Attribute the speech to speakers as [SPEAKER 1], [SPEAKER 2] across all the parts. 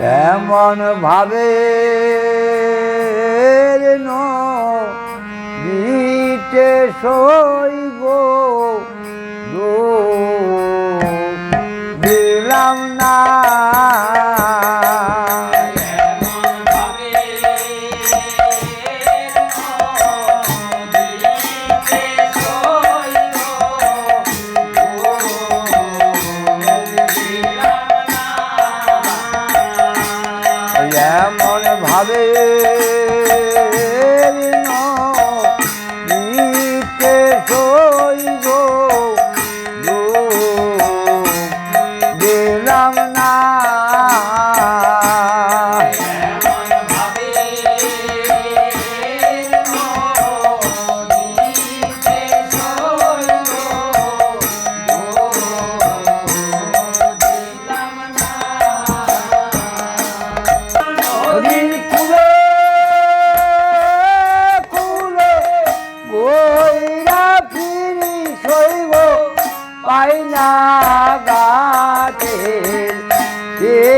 [SPEAKER 1] এমন ভাবে নিতে সইব। গো Yeah.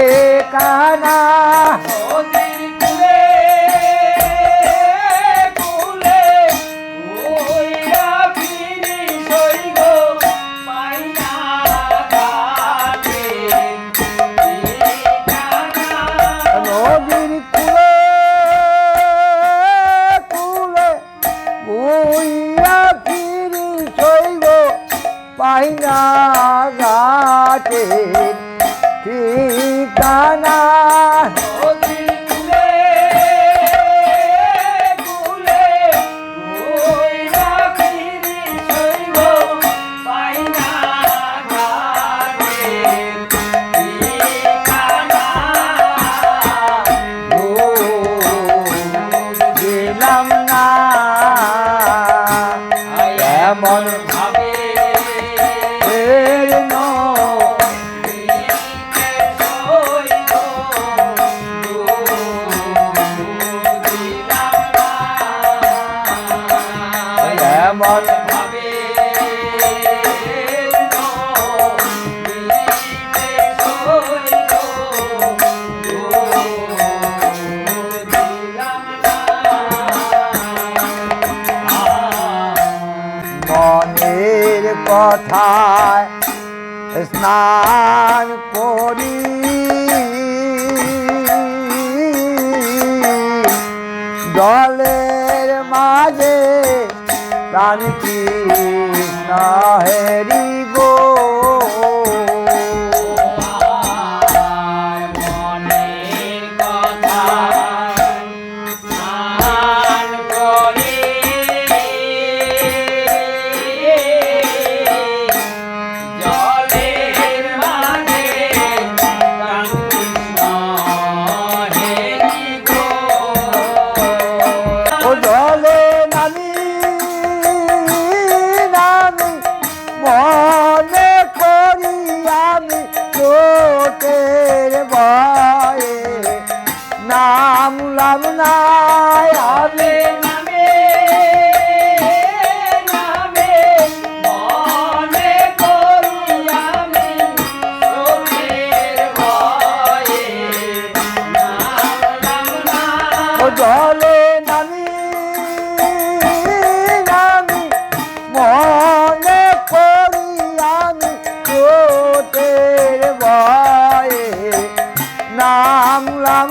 [SPEAKER 1] স্নান করি। জলের মাঝে প্রাণ কৃষ্ণ হেরি গো। নাম লাম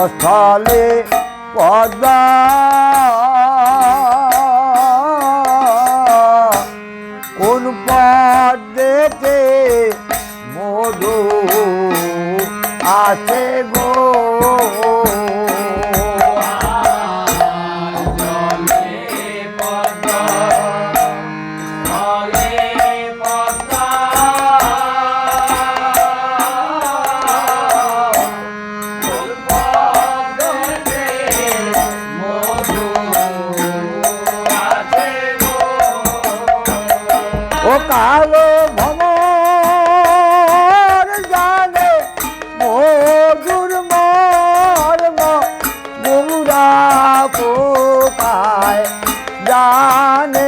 [SPEAKER 1] অস্থলে পদ্মা। কোন পদেতে মধু আছে গো। পায়। জানে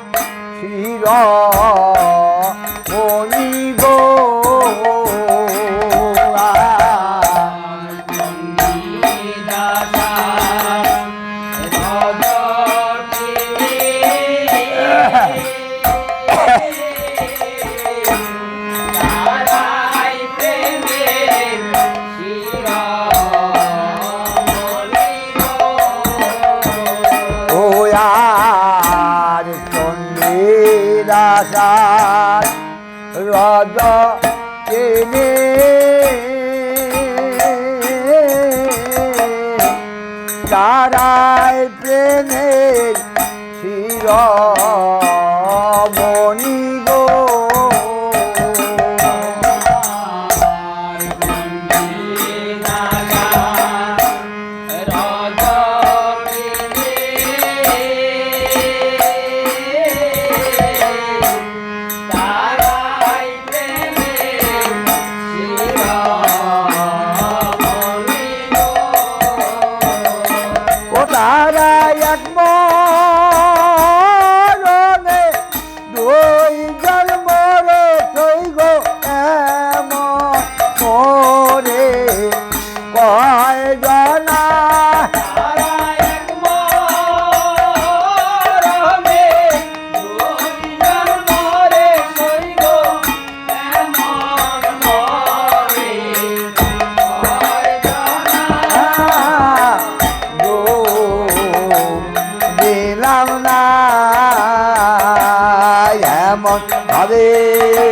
[SPEAKER 1] মনিয়া রমণী Hare